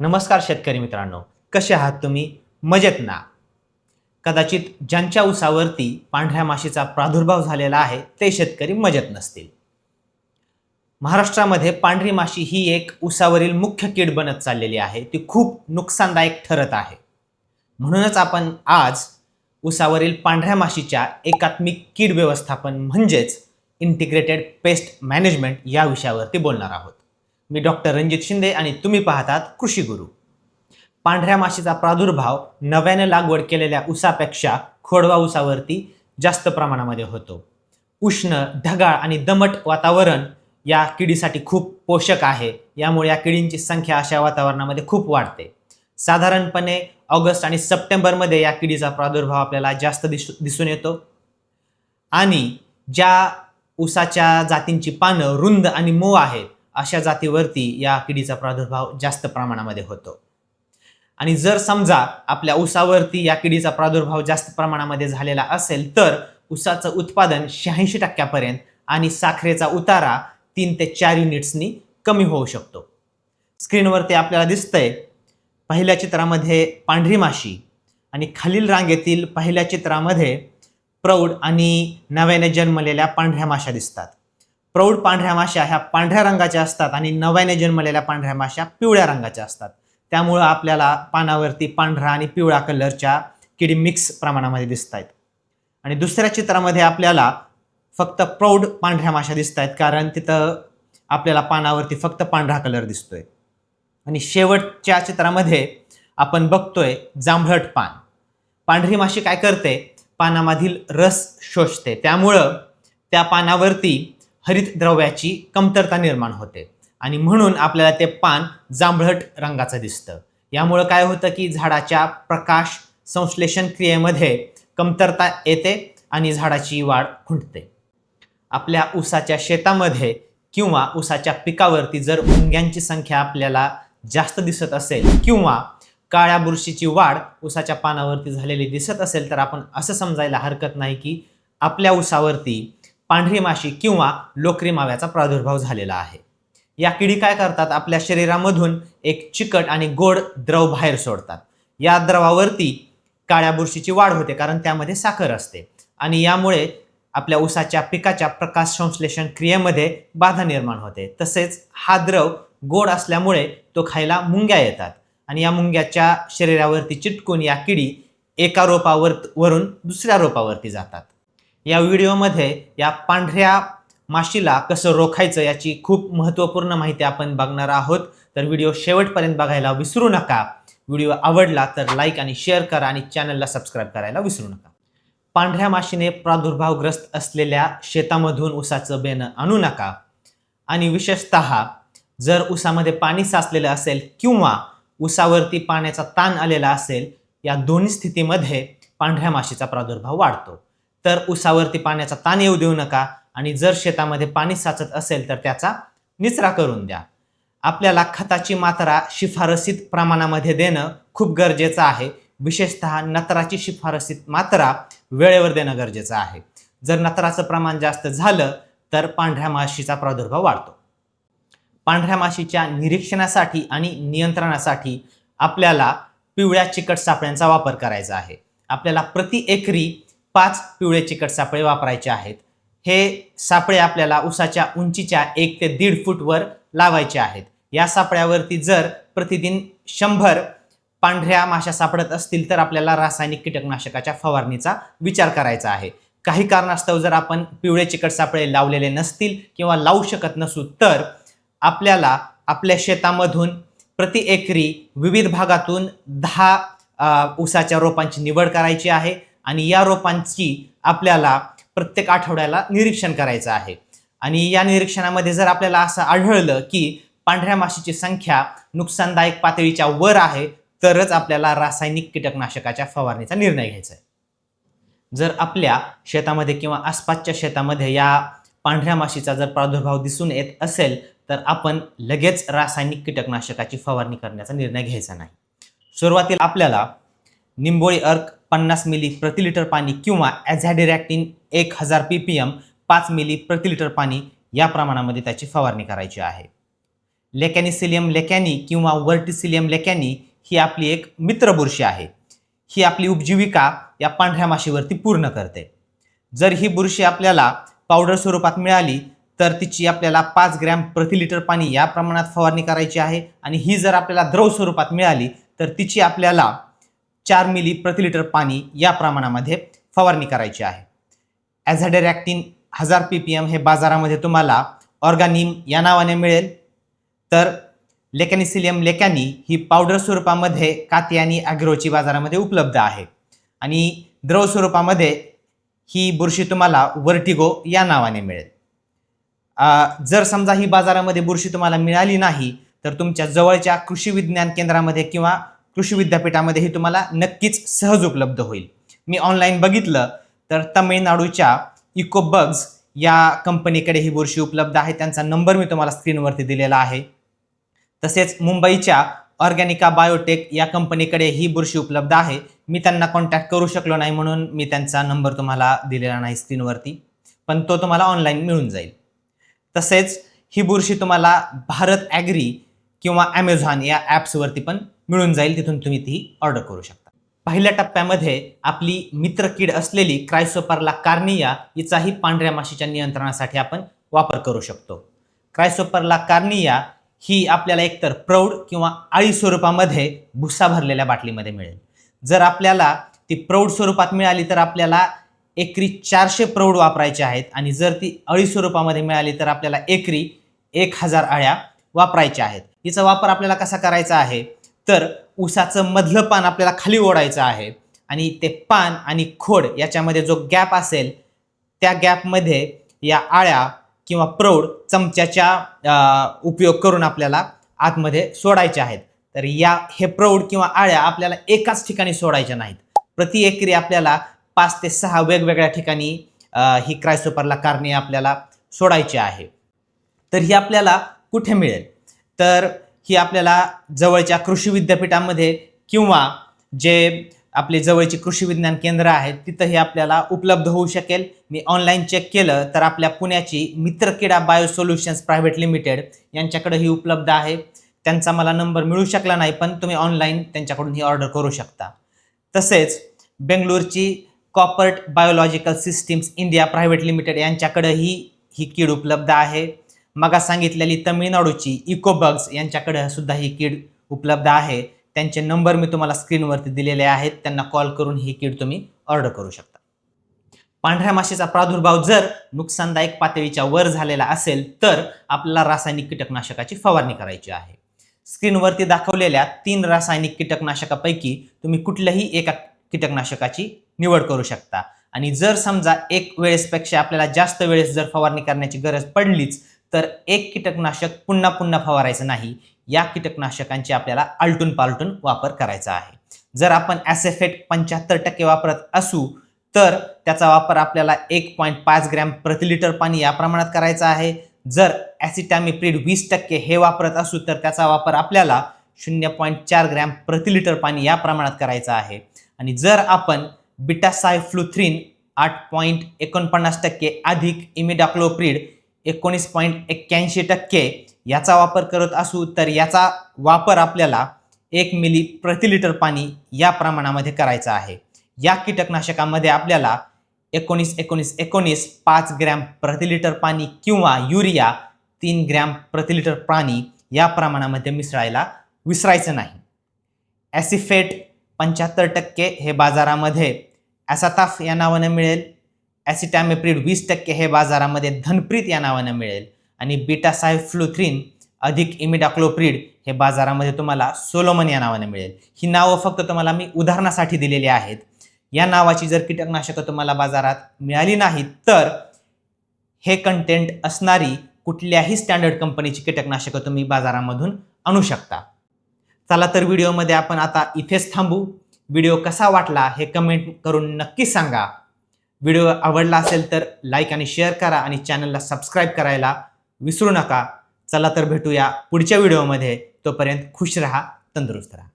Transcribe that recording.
नमस्कार शेतकरी मित्रांनो कसे आहात तुम्ही? मजेत ना? कदाचित ज्यांच्या उसावरती पांढऱ्या माशीचा प्रादुर्भाव झालेला आहे ते शेतकरी मजेत नसतील. महाराष्ट्रामध्ये पांढरी माशी ही एक उसावरील मुख्य कीड बनत चाललेली आहे. ती खूप नुकसानदायक ठरत आहे. म्हणूनच आपण आज उसावरील पांढऱ्या माशीच्या एकात्मिक कीड व्यवस्थापन म्हणजेच इंटिग्रेटेड पेस्ट मॅनेजमेंट या विषयावरती बोलणार आहोत. मी डॉक्टर रणजित शिंदे आणि तुम्ही पाहतात कृषी गुरु. पांढऱ्या माशीचा प्रादुर्भाव नव्याने लागवड केलेल्या ऊसापेक्षा खोडवा ऊसावरती जास्त प्रमाणामध्ये होतो. उष्ण ढगाळ आणि दमट वातावरण या किडीसाठी खूप पोषक आहे. यामुळे या किडींची संख्या अशा वातावरणामध्ये खूप वाढते. साधारणपणे ऑगस्ट आणि सप्टेंबरमध्ये या किडीचा प्रादुर्भाव आपल्याला जास्त दिस दिसून येतो. आणि ज्या ऊसाच्या जातींची पानं रुंद आणि मऊ आहेत अशा जातीवरती या किडीचा प्रादुर्भाव जास्त प्रमाणामध्ये होतो. आणि जर समजा आपल्या ऊसावरती या किडीचा प्रादुर्भाव जास्त प्रमाणामध्ये झालेला असेल तर ऊसाचं उत्पादन शहाऐंशी टक्क्यापर्यंत आणि साखरेचा उतारा तीन ते चार युनिट्सनी कमी होऊ शकतो. स्क्रीनवरती आपल्याला दिसतंय. पहिल्या चित्रामध्ये पांढरी माशी आणि खालील रांगेतील पहिल्या चित्रामध्ये प्रौढ आणि नव्याने जन्मलेल्या पांढऱ्या माशा दिसतात. प्रौढ पांढऱ्या माशा ह्या पांढऱ्या रंगाच्या असतात आणि नव्याने जन्मलेल्या पांढऱ्या माशा पिवळ्या रंगाच्या असतात. त्यामुळं आपल्याला पानावरती पांढरा आणि पिवळा कलरच्या किडी मिक्स प्रमाणामध्ये दिसत आहेत आणि दुसऱ्या चित्रामध्ये आपल्याला फक्त प्रौढ पांढऱ्या माशा दिसत आहेत कारण तिथं आपल्याला पानावरती फक्त पांढरा कलर दिसतोय. आणि शेवटच्या चित्रामध्ये आपण बघतोय जांभळट पान. पांढरी माशी काय करते? पानामधील रस शोषते. त्यामुळं त्या पानावरती हरित द्रव्याची कमतरता निर्माण होते. आणि म्हणून आपल्याला ते पान जांभळट रंगाचं दिसतं. यामुळं काय होतं की झाडाच्या प्रकाश संश्लेषण क्रियेमध्ये कमतरता येते आणि झाडाची वाढ खुंटते. आपल्या ऊसाच्या शेतामध्ये किंवा ऊसाच्या पिकावरती जर मुंग्यांची संख्या आपल्याला जास्त दिसत असेल किंवा काळ्या बुरशीची वाढ ऊसाच्या पानावरती झालेली दिसत असेल तर आपण असं समजायला हरकत नाही की आपल्या ऊसावरती पांढरी माशी किंवा लोकरी माव्याचा प्रादुर्भाव झालेला आहे. या किडी काय करतात? आपल्या शरीरामधून एक चिकट आणि गोड द्रव बाहेर सोडतात. या द्रवावरती काळ्या बुरशीची वाढ होते कारण त्यामध्ये साखर असते. आणि यामुळे आपल्या ऊसाच्या पिकाच्या प्रकाश संश्लेषण क्रियेमध्ये बाधा निर्माण होते. तसेच हा द्रव गोड असल्यामुळे तो खायला मुंग्या येतात. आणि या मुंग्याच्या शरीरावरती चिटकून या किडी एका रोपावर वरून दुसऱ्या रोपावरती जातात. या व्हिडिओमध्ये या पांढऱ्या माशीला कसं रोखायचं याची खूप महत्त्वपूर्ण माहिती आपण बघणार आहोत. तर व्हिडिओ शेवटपर्यंत बघायला विसरू नका. व्हिडिओ आवडला तर लाईक आणि शेअर करा आणि चॅनलला सबस्क्राईब करायला विसरू नका. पांढऱ्या माशीने प्रादुर्भावग्रस्त असलेल्या शेतामधून ऊसाचं बेणं आणू नका. आणि विशेषत जर ऊसामध्ये पाणी साचलेलं असेल किंवा ऊसावरती पाण्याचा ताण आलेला असेल या दोन्ही स्थितीमध्ये पांढऱ्या माशीचा प्रादुर्भाव वाढतो. तर ऊसावरती पाण्याचा ताण येऊ देऊ नका. आणि जर शेतामध्ये पाणी साचत असेल तर त्याचा निचरा करून द्या. आपल्याला खताची मात्रा शिफारसीत प्रमाणामध्ये देणं खूप गरजेचं आहे. विशेषतः नत्राची शिफारसीत मात्रा वेळेवर देणं गरजेचं आहे. जर नत्राचं प्रमाण जास्त झालं तर पांढऱ्या माशीचा प्रादुर्भाव वाढतो. पांढऱ्या माशीच्या निरीक्षणासाठी आणि नियंत्रणासाठी आपल्याला पिवळ्या चिकट सापळ्यांचा वापर करायचा आहे. आपल्याला प्रति एकरी पाच पिवळे चिकट सापळे वापरायचे आहेत. हे सापळे आपल्याला उसाच्या उंचीच्या एक ते दीड फूटवर लावायचे आहेत. या सापळ्यावरती जर प्रतिदिन शंभर पांढऱ्या माशा सापडत असतील तर आपल्याला रासायनिक कीटकनाशकाच्या फवारणीचा विचार करायचा आहे. काही कारणास्तव जर आपण पिवळे चिकट सापळे लावलेले नसतील किंवा लावू शकत नसू तर आपल्याला आपल्या शेतामधून प्रति एकरी विविध भागातून दहा उसाच्या ऊसाच्या रोपांची निवड करायची आहे. आणि या रोपांची आपल्याला प्रत्येक आठवड्याला निरीक्षण करायचं आहे. आणि या निरीक्षणामध्ये जर आपल्याला असं आढळलं की पांढऱ्या माशीची संख्या नुकसानदायक पातळीच्या वर आहे तरच आपल्याला रासायनिक कीटकनाशकाच्या फवारणीचा निर्णय घ्यायचा आहे. जर आपल्या शेतामध्ये किंवा आसपासच्या शेतामध्ये या पांढऱ्या माशीचा जर प्रादुर्भाव दिसून येत असेल तर आपण लगेच रासायनिक कीटकनाशकाची फवारणी करण्याचा निर्णय घ्यायचा नाही. सुरुवातीला आपल्याला निंबोळी अर्क पन्नास मिली प्रति लिटर पाणी किंवा ॲझॅडिरॅक्टिन एक हजार पी पी एम पाच मिली प्रति लिटर पाणी या प्रमाणामध्ये त्याची फवारणी करायची आहे. लेकॅनिसिलियम लेकॅनी किंवा वर्टिसिलियम लेकॅनी ही आपली एक मित्र बुरशी आहे. ही आपली उपजीविका या पांढऱ्या माशीवरती पूर्ण करते. जर ही बुरशी आपल्याला पावडर स्वरूपात मिळाली तर तिची आपल्याला पाच ग्रॅम प्रति लिटर पाणी या प्रमाणात फवारणी करायची आहे. आणि ही जर आपल्याला द्रव स्वरूपात मिळाली तर तिची आपल्याला चार मिली प्रति लिटर पाणी या प्रमाणामध्ये फवारणी करायची आहे. ॲझॅडेरॅक्टिन हजार पी पी एम हे बाजारामध्ये तुम्हाला ऑर्गानिम या नावाने मिळेल. तर लेकॅनिसिलियम लेकॅनी ही पावडर स्वरूपामध्ये कातियानी ॲग्रोची बाजारामध्ये उपलब्ध आहे. आणि द्रव स्वरूपामध्ये ही बुरशी तुम्हाला वर्टिगो या नावाने मिळेल. जर समजा ही बाजारामध्ये बुरशी तुम्हाला मिळाली नाही तर तुमच्या जवळच्या कृषी विज्ञान केंद्रामध्ये किंवा कृषी विद्यापीठामध्ये हे तुम्हाला नक्कीच सहज उपलब्ध होईल. मी ऑनलाईन बघितलं तर तमिळनाडूच्या इकोबग्स या कंपनीकडे ही बुरशी उपलब्ध आहे. त्यांचा नंबर मी तुम्हाला स्क्रीनवरती दिलेला आहे. तसेच मुंबईच्या ऑर्गॅनिका बायोटेक या कंपनीकडे ही बुरशी उपलब्ध आहे. मी त्यांना कॉन्टॅक्ट करू शकलो नाही म्हणून मी त्यांचा नंबर तुम्हाला दिलेला नाही स्क्रीनवरती पण तो तुम्हाला ऑनलाईन मिळून जाईल. तसेच ही बुरशी तुम्हाला भारत ॲग्री किंवा ॲमेझॉन या ॲप्सवरती पण मिळून जाईल तिथून तुम्ही ती ऑर्डर करू शकता. पहिल्या टप्प्यामध्ये आपली मित्र कीड असलेली क्रायसोपरला कार्निया हिचाही पांढऱ्या माशीच्या नियंत्रणासाठी आपण वापर करू शकतो. क्रायसोपरला कार्निया ही आपल्याला एकतर प्रौढ किंवा आळी स्वरूपामध्ये भुसा भरलेल्या बाटलीमध्ये मिळेल. जर आपल्याला ती प्रौढ स्वरूपात मिळाली तर आपल्याला एकरी चारशे प्रौढ वापरायचे आहेत आणि जर ती अळी स्वरूपामध्ये मिळाली तर आपल्याला एकरी एक हजार अळ्या वापरायच्या आहेत. हिचा वापर आपल्याला कसा करायचा आहे? तर ऊसाचं मधलं पान आपल्याला खाली ओढायचं आहे. आणि ते पान आणि खोड याच्यामध्ये जो गॅप असेल त्या गॅपमध्ये या आळ्या किंवा प्रौढ चमच्याच्या उपयोग करून आपल्याला आतमध्ये सोडायचे आहेत. तर या हे प्रौढ किंवा आळ्या आपल्याला एकाच ठिकाणी सोडायच्या नाहीत. प्रति एकरी आपल्याला पाच ते सहा वेगवेगळ्या ठिकाणी ही क्रायसोपरला कारणे आपल्याला सोडायची आहे. तर ही आपल्याला कुठे मिळेल? तर ही आपल्याला जवळच्या कृषी विद्यापीठामध्ये किंवा जे आपले जवळची कृषी विज्ञान केंद्र आहेत तिथंही आपल्याला उपलब्ध होऊ शकेल. मी ऑनलाईन चेक केलं तर आपल्या पुण्याची Mitrakida bio solutions private limited यांच्याकडे ही उपलब्ध आहे. त्यांचा मला नंबर मिळू शकला नाही पण तुम्ही ऑनलाईन त्यांच्याकडून ही ऑर्डर करू शकता. तसेच बेंगलोरची Koppert biological systems India private limited यांच्याकडंही ही कीड उपलब्ध आहे. मगा सांगितलेली तमिळनाडूची इकोबग्स यांच्याकडे सुद्धा ही कीड उपलब्ध आहे. त्यांचे नंबर मी तुम्हाला स्क्रीनवरती दिलेले आहेत. त्यांना कॉल करून ही कीड तुम्ही ऑर्डर करू शकता. पांढऱ्या माशीचा प्रादुर्भाव जर नुकसानदायक पातळीच्या वर झालेला असेल तर आपल्याला रासायनिक कीटकनाशकाची फवारणी करायची आहे. स्क्रीनवरती दाखवलेल्या तीन रासायनिक कीटकनाशकापैकी तुम्ही कुठल्याही एका कीटकनाशकाची निवड करू शकता. आणि जर समजा एक वेळेसपेक्षा आपल्याला जास्त वेळेस जर फवारणी करण्याची गरज पडलीच तर एक कीटकनाशक पुन्हा पुन्हा फवारायचं नाही. या कीटकनाशकांची आपल्याला आलटून पालटून वापर करायचा आहे. जर आपण ॲसेफेट पंच्याहत्तर टक्के वापरत असू तर त्याचा वापर आपल्याला एक पॉईंट पाच ग्रॅम प्रति लिटर पाणी या प्रमाणात करायचा आहे. जर ॲसिटॅमिप्रिड वीस टक्के हे वापरत असू तर त्याचा वापर आपल्याला शून्य पॉईंट चार ग्रॅम प्रति लिटर पाणी या प्रमाणात करायचा आहे. आणि जर आपण बिटासायफ्लुथ्रीन आठ पॉईंट एकोणपन्नास टक्के अधिक इमिडाक्लोप्रिड एकोणीस पॉईंट एक्क्याऐंशी टक्के याचा वापर करत असू तर याचा वापर आपल्याला एक मिली प्रति लिटर पाणी या प्रमाणामध्ये करायचा आहे. या कीटकनाशकामध्ये आपल्याला एकोणीस एकोणीस एकोणीस पाच ग्रॅम प्रति लिटर पाणी किंवा युरिया तीन ग्रॅम प्रति लिटर पाणी या प्रमाणामध्ये मिसळायला विसरायचं नाही. ॲसिफेट पंच्याहत्तर टक्के हे बाजारामध्ये ॲसाताफ या नावानं मिळेल. ॲसिटॅमेप्रिड वीस टक्के हे बाजारामध्ये धनप्रीत या नावानं मिळेल. आणि बीटा बीटासायफ्लुथ्रिन अधिक इमिडाक्लोप्रिड हे बाजारामध्ये तुम्हाला सोलोमन या नावाने मिळेल. ही नावं फक्त तुम्हाला मी उदाहरणासाठी दिलेली आहेत. या नावाची जर कीटकनाशकं तुम्हाला बाजारात मिळाली नाहीत तर हे कंटेंट असणारी कुठल्याही स्टँडर्ड कंपनीची कीटकनाशकं तुम्ही बाजारामधून आणू शकता. चला तर व्हिडिओमध्ये आपण आता इथेच थांबू. व्हिडिओ कसा वाटला हे कमेंट करून नक्की सांगा. व्हिडिओ आवडला असेल तर लाईक आणि शेअर करा आणि चॅनलला सबस्क्राईब करायला विसरू नका. चला तर भेटूया पुढच्या व्हिडिओमध्ये तोपर्यंत खुश रहा तंदुरुस्त राहा.